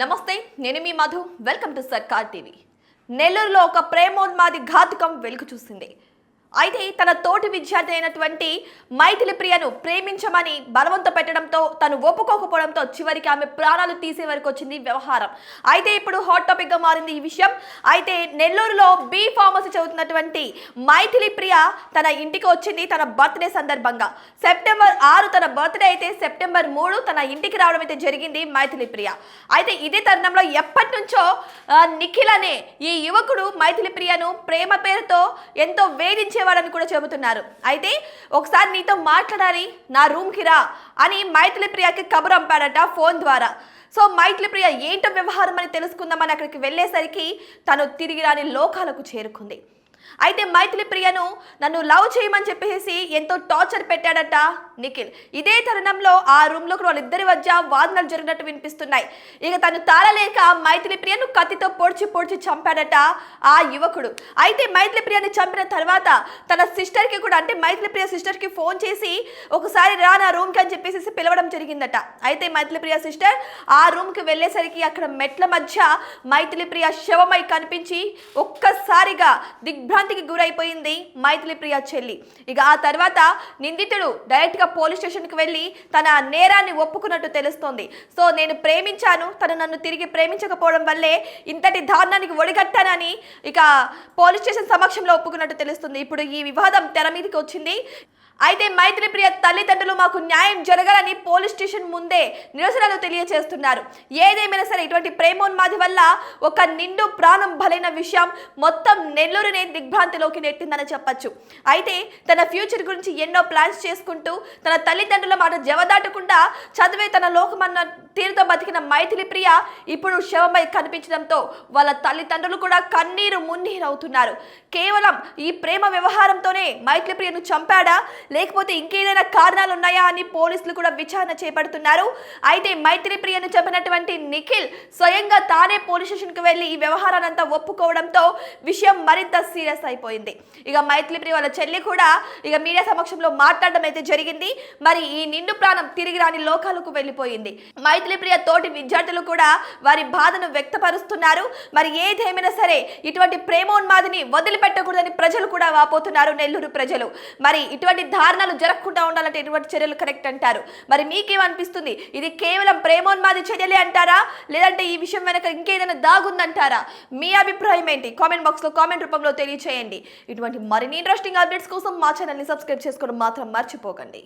నమస్తే నేను మీ Madhu. Welcome to Sarkar TV. నెల్లూరులో ఒక ప్రేమోన్మాది ఘాతుకం వెలుగు చూసింది. అయితే తన తోటి విద్యార్థి అయినటువంటి మైథిలి ప్రియను ప్రేమించమని బలవంత పెట్టడంతో తను ఒప్పుకోకపోవడంతో చివరికి ఆమె ప్రాణాలు తీసే వరకు వచ్చింది వ్యవహారం. అయితే ఇప్పుడు హాట్ టాపిక్గా మారింది ఈ విషయం. అయితే నెల్లూరులో బి ఫార్మసీ చదువుతున్నటువంటి మైథిలి ప్రియ తన ఇంటికి వచ్చింది తన బర్త్డే సందర్భంగా. సెప్టెంబర్ ఆరు తన బర్త్డే అయితే సెప్టెంబర్ మూడు తన ఇంటికి రావడం అయితే జరిగింది మైథిలి ప్రియ అయితే ఇదే తరుణంలో ఎప్పటి నుంచో నిఖిల్ అనే ఈ యువకుడు మైథిలి ప్రియను ప్రేమ పేరుతో ఎంతో వేధించే వేధించేవాడని కూడా చెబుతున్నారు. అయితే ఒకసారి నీతో మాట్లాడాలి నా రూమ్కి రా అని మైథిలి ప్రియకి కబురు పంపాడట ఫోన్ ద్వారా. సో మైథిలి ప్రియ ఏంటో వ్యవహారం అని తెలుసుకుందామని అక్కడికి వెళ్ళేసరికి తను తిరిగి రాని లోకాలకు చేరుకుంది. అయితే మైథిలి ప్రియను నన్ను లవ్ చేయమని చెప్పేసి ఎంతో టార్చర్ పెట్టాడట నిఖిల్. ఇదే తరుణంలో ఆ రూమ్లోకి వాళ్ళిద్దరి మధ్య వాదనలు జరిగినట్టు వినిపిస్తున్నాయి. ఇక తను తాళలేక మైథిలి ప్రియను కత్తితో పొడిచి పొడిచి చంపాడట ఆ యువకుడు. అయితే మైథిలి ప్రియని చంపిన తర్వాత తన సిస్టర్కి కూడా అంటే మైథిలి ప్రియ సిస్టర్కి ఫోన్ చేసి ఒకసారి రా నా రూమ్కి అని చెప్పేసి పిలవడం జరిగిందట. అయితే మైథిలి ప్రియ సిస్టర్ ఆ రూమ్కి వెళ్ళేసరికి అక్కడ మెట్ల మధ్య మైథిలి ప్రియ శవమై కనిపించి ఒక్కసారిగా దిగ్భ్రాంతికి గురైపోయింది మైథిలి ప్రియ చెల్లి. ఇక ఆ తర్వాత నిందితుడు డైరెక్ట్గా పోలీస్ స్టేషన్కి వెళ్ళి తన నేరాన్ని ఒప్పుకున్నట్టు తెలుస్తోంది. సో నేను ప్రేమించాను. తను నన్ను తిరిగి ప్రేమించకపోవడం వల్లే ఇంతటి దారుణానికి ఒడిగట్టానని ఇక పోలీస్ స్టేషన్ సమక్షంలో ఒప్పుకున్నట్టు తెలుస్తుంది. ఇప్పుడు ఈ వివాదం తెర మీదకి వచ్చింది. అయితే మైత్రి ప్రియ తల్లిదండ్రులు మాకు న్యాయం జరగాలని పోలీస్ స్టేషన్ ముందే నిరసనలు తెలియజేస్తున్నారు. ఏదేమైనా సరే ఇటువంటి ప్రేమోన్మాది వల్ల ఒక నిండు ప్రాణం బలైన విషయం మొత్తం నెల్లూరునే దిగ్భ్రాంతిలోకి నెట్టిందని చెప్పొచ్చు. అయితే తన ఫ్యూచర్ గురించి ఎన్నో ప్లాన్స్ చేసుకుంటూ తన తల్లిదండ్రుల మాట జవదాటకుండా చదివే తన లోకమన్న తీరుతో బతికిన మైథిలి ప్రియ ఇప్పుడు శవమై కనిపించడంతో వాళ్ళ తల్లిదండ్రులు కూడా కన్నీరు మున్నీరవుతున్నారు. కేవలం ఈ ప్రేమ వ్యవహారంతోనే మైథిలి ప్రియను చంపాడా? లేకపోతే ఇంకేదైనా కారణాలు ఉన్నాయా అని పోలీసులు కూడా విచారణ చేపడుతున్నారు. అయితే మైత్రి ప్రియను చెప్పినటువంటి నిఖిల్ స్వయంగా తానే పోలీస్ స్టేషన్కి వెళ్ళి ఈ వ్యవహారాన్నంతా ఒప్పుకోవడంతో విషయం మరింత సీరియస్ అయిపోయింది. ఇక మైత్రి ప్రియ వాళ్ళ చెల్లి కూడా ఇక మీడియా సమక్షంలో మాట్లాడడం అయితే జరిగింది. మరి ఈ నిండు ప్రాణం తిరిగి రాని లోకాలకు వెళ్ళిపోయింది. మైత్రి ప్రియ తోటి విద్యార్థులు కూడా వారి బాధను వ్యక్తపరుస్తున్నారు. మరి ఏదేమైనా సరే ఇటువంటి ప్రేమోన్మాదిని వదిలిపెట్టకూడదని ప్రజలు కూడా వాపోతున్నారు నెల్లూరు ప్రజలు. మరి ఇటువంటి దారుణాలు జరగకుండా ఉండాలంటే ఎటువంటి చర్యలు కరెక్ట్ అంటారు? మరి మీకేమనిపిస్తుంది? ఇది కేవలం ప్రేమోన్మాది చర్యలే అంటారా? లేదంటే ఈ విషయం వెనక ఇంకేదైనా దాగుందంటారా? మీ అభిప్రాయం ఏంటి? కామెంట్ బాక్స్లో కామెంట్ రూపంలో తెలియచేయండి. ఇటువంటి మరిన్ని ఇంట్రెస్టింగ్ అప్డేట్స్ కోసం మా ఛానల్ని సబ్స్క్రైబ్ చేసుకోవడం మాత్రం మర్చిపోకండి.